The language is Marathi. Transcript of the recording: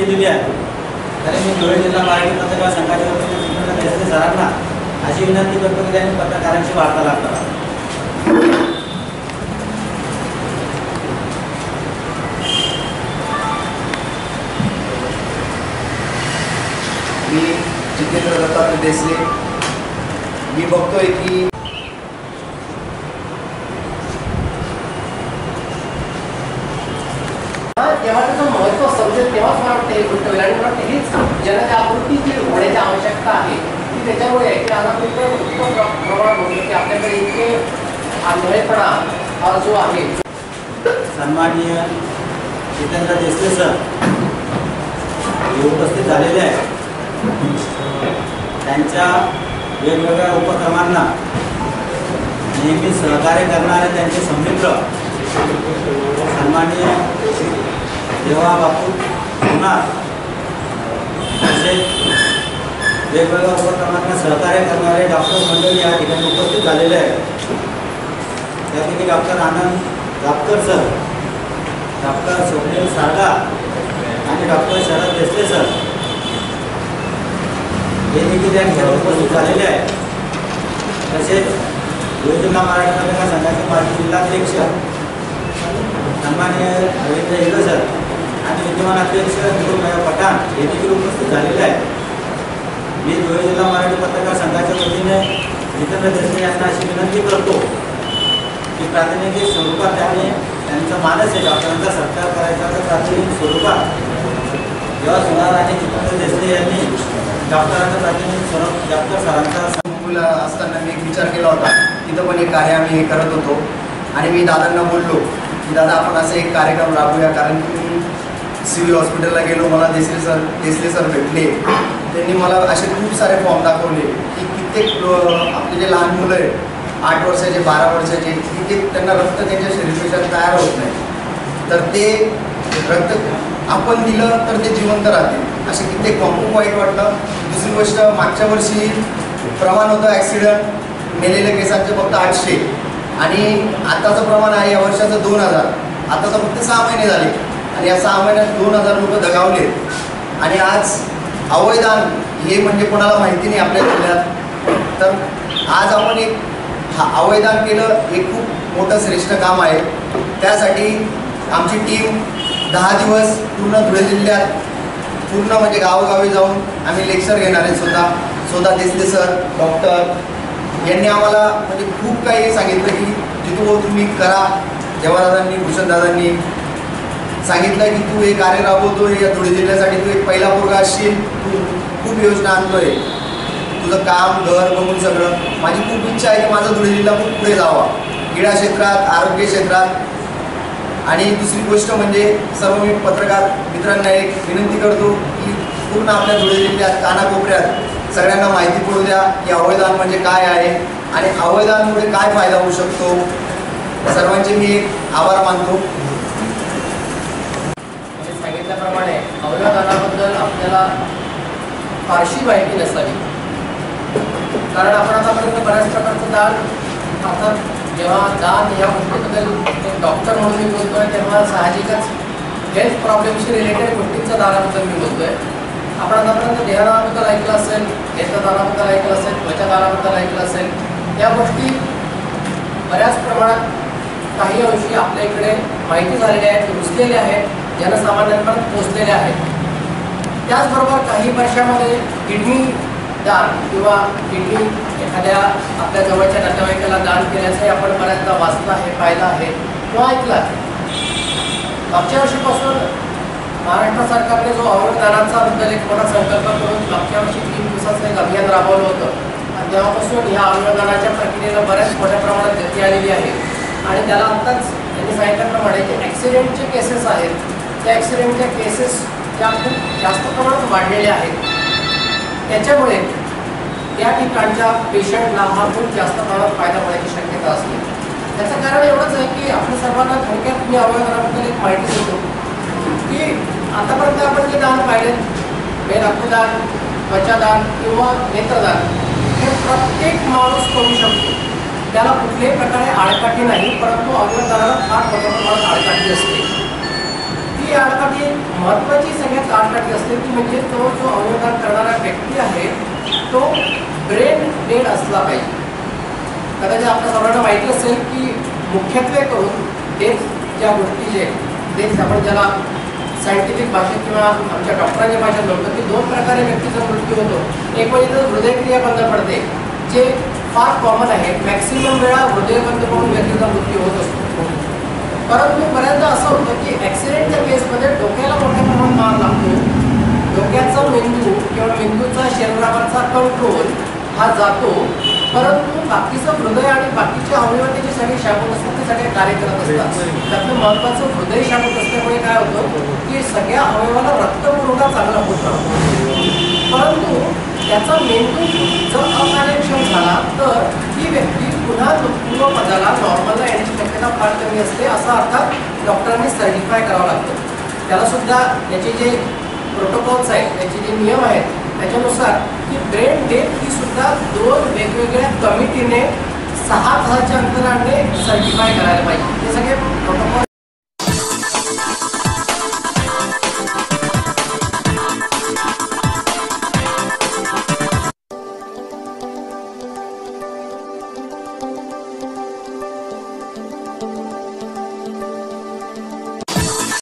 केलेली आहे तरी मी धुळे जिल्हा मराठी पत्रकार संघाच्या वतीने सुनील देशमुख सरांना अशी विनंती करतो की त्यांनी पत्रकारांशी वार्तालाप करावा मी देसले मी बघतोय की तेव्हा त्याचं महत्त्व समजेल तेव्हाच मला वाटतं हे गोष्ट होईल. आणि मला वाटतं हीच जनजागृती जी होण्याची आवश्यकता आहे ती त्याच्यामुळे आहे की आज उत्तम प्रमाणात की आपल्याकडे इतके आंधळेपणा हा जो आहे. सन्माननीय जितेंद्र देसले सर हे उपस्थित झालेले आहे त्यांच्या वेगवेगळ्या उपक्रमांना नेहमी सहकार्य करणारे त्यांचे समित्र सन्माननीय देवा बापू होणार. तसेच वेगवेगळ्या उपक्रमांना सहकार्य करणारे डॉक्टर मंडळी या ठिकाणी उपस्थित झालेले आहेत. त्यापैकी doctor Anand Dapkar sir doctor Swapnil Sarga आणि डॉक्टर शरद देसले सर. हे देखील या ठिकाणी उपस्थित झालेले आहे. तसेच धुळे जिल्हा मराठी पत्रकार संघाचे माजी जिल्हाध्यक्ष सन्मान्य रवींद्र हिरे सर आणि विद्यमान अध्यक्ष निरुमय पठाण हे देखील उपस्थित झालेले आहे मी धुळे जिल्हा मराठी पत्रकार संघाच्या वतीने जितेंद्र देशमुख यांना अशी विनंती करतो की प्रातिनिधिक स्वरूपात त्याने त्यांचं मानस आहे डॉक्टरांचा सत्कार करायचा तर प्रातिनिधिक स्वरूपात जेव्हा सुनार आणि जितेंद्र देशमुख यांनी डॉक्टरांचा प्रातिनिधिक स्वरूप डॉक्टर सरांचा मुंबईला असताना मी एक विचार केला होता. तिथं पण एक कार्य आम्ही हे करत होतो. आणि मी दादांना बोललो की दादा आपण असं एक कार्यक्रम राबवूया कारण की मी सिव्हिल हॉस्पिटलला गेलो. मला देसले सर देसले सर भेटले. त्यांनी मला असे खूप सारे फॉर्म दाखवले की कित्येक आपले जे लहान मुलं आहेत आठ वर्षाचे बारा वर्षाचे कित्येक त्यांना रक्त त्यांच्या शरीरपेक्षा तयार होत नाही. तर ते रक्त आपण दिलं तर ते जिवंत राहतील. असे कित्येक फॉर्म खूप वाईट वाटलं दुसरी गोष्ट मागच्या वर्षी प्रमाण होतं ॲक्सिडंट मेलेल्या केसांचे फक्त आठशे. आणि आत्ताचं प्रमाण आहे या वर्षाचं दोन हजार. आता तर फक्त सहा महिने झाले. आणि या सहा महिन्यात दोन हजार लोक दगावले. आणि आज अवयदान हे म्हणजे कोणाला माहिती नाही आपल्या जिल्ह्यात. तर आज आपण एक हा अवयदान केलं हे खूप मोठं श्रेष्ठ काम आहे. त्यासाठी आमची टीम दहा दिवस पूर्ण धुळे जिल्ह्यात पूर्ण म्हणजे गावोगावी जाऊन आम्ही लेक्चर घेणार आहे स्वतः. स्वतः देसले सर डॉक्टर. यांनी आम्हाला म्हणजे खूप काही सांगितलं की जितू भाऊ हो तुम्ही करा. जवाहरदादांनी भूषणदादांनी सांगितलं की तू हे कार्य राबवतो या धुळे जिल्ह्यासाठी तू एक पहिला पोरगा असशील. तू खूप योजना आणतोय. तुझं काम घर बघून सगळं. माझी खूप इच्छा आहे की माझा धुळे जिल्हा खूप पुढे जावा. क्रीडा क्षेत्रात आरोग्य क्षेत्रात आणि दुसरी गोष्ट म्हणजे सर्व मी पत्रकार मित्रांना एक विनंती करतो की पूर्ण आपल्या धुळे जिल्ह्यात कानाकोपऱ्यात सगळ्यांना माहिती पडू द्या की अवयदान म्हणजे काय आहे आणि अवयदानमुळे काय फायदा होऊ शकतो. सर्वांचे मी एक आभार मानतो. म्हणजे सांगितल्याप्रमाणे अवयवदानाबद्दल आपल्याला फारशी माहिती नसावी. कारण आपण आतापर्यंत बऱ्याच प्रकारचं दान आता जेव्हा दान या गोष्टीबद्दल एक डॉक्टर म्हणून मी बोलतो आहे तेव्हा साहजिकच हेल्थ प्रॉब्लेमशी रिलेटेड गोष्टींचा दानाबद्दल मी बोलतो आहे आपण आतापर्यंत देहदानाबद्दल ऐकलं असेल दानाबद्दल ऐकलं असेल त्वचा दानाबद्दल ऐकलं असेल या गोष्टी बऱ्याच प्रमाणात काही अंशी आपल्या इकडे माहिती झालेल्या आहेत रुजलेल्या आहेत जनसामान्यांपर्यंत पोचलेल्या आहेत. त्याचबरोबर काही वर्षामध्ये किडनी दान किंवा किडनी एखाद्या आपल्या जवळच्या नातेवाईकाला दान केल्याचंही आपण बऱ्याचदा वाचलं आहे पाहिलं आहे किंवा ऐकलं आहे. मागच्या वर्षीपासून महाराष्ट्र सरकारने जो अवयवदानाचा बद्दल एक मोठा संकल्प करून मागच्या वर्षी तीन दिवसाचं एक अभियान राबवलं होतं. आणि तेव्हापासून ह्या अवयवदानाच्या प्रक्रियेला बऱ्याच मोठ्या प्रमाणात गती आलेली आहे. आणि त्याला आत्ताच त्यांनी सांगितल्याप्रमाणे जे ॲक्सिडेंटचे केसेस आहेत त्या ॲक्सिडेंटच्या केसेस त्या खूप जास्त प्रमाणात वाढलेल्या आहेत. त्याच्यामुळे त्या ठिकाणच्या पेशंटला हा खूप जास्त प्रमाणात फायदा होण्याची शक्यता असते. त्याचं कारण एवढंच आहे की आपण सर्वांना थोडक्यात मी अवयवदानाबद्दल एक माहिती देतो दान पाहिले हे रक्तदान त्वचादान किंवा नेत्रदान हे प्रत्येक माणूस करू शकतो. त्याला कुठल्याही प्रकारे आळकाठी नाही परंतु अवयवदानाला फार मोठ्या प्रमाणात आळकाठी असते. ती आडकाठी महत्वाची सगळ्यात आडकाठी असते ती म्हणजे तो जो अवयवदान करणारा व्यक्ती आहे तो ब्रेन डेड असला पाहिजे. कदाचित आपल्या सर्वांना माहिती असेल की मुख्यत्वे करून डेथ ज्या गोष्टी जे डेथ आपण ज्याला सायंटिफिक भाषेत किंवा आमच्या डॉक्टरांच्या भाषेत म्हणतो की दोन प्रकारे व्यक्तीचा मृत्यू होतो. एक म्हणजे तर हृदयक्रिया बंद पडते जे फार कॉमन आहे मॅक्सिमम वेळा हृदयबंद पडून व्यक्तीचा मृत्यू होत असतो परंतु बऱ्याचदा असं होतं की ॲक्सिडेंटच्या केसमध्ये डोक्याला मोठ्या प्रमाणात मार लागतो डोक्याचा मेंदू किंवा मेंदूचा शरीरावरचा कंट्रोल हा जातो. परंतु बाकीचं हृदय आणि बाकीचे अवयव त्याचे सगळे शाबूत असतात ते सगळे कार्य करत असतात. त्यातलं महत्वाचं हृदय शाबूत असल्यामुळे काय होतं की सगळ्या अवयवाला रक्तपुरवठा चांगला होत. राहतो परंतु त्याचा मेंदू जर अकार्यक्षम झाला तर ही व्यक्ती पुन्हा पूर्वपदाला नॉर्मलला येण्याची शक्यता फार कमी असते असं अर्थात डॉक्टरांनी सर्टिफाय करावं लागतं. त्याला सुद्धा याचे जे प्रोटोकॉल्स आहेत त्याचे जे नियम आहेत त्याच्यानुसार की ब्रेन डेथ ही सुद्धा दोन समितीने सहा तासाच्या अंतराने सर्टिफाय करायला पाहिजे. हे सगळे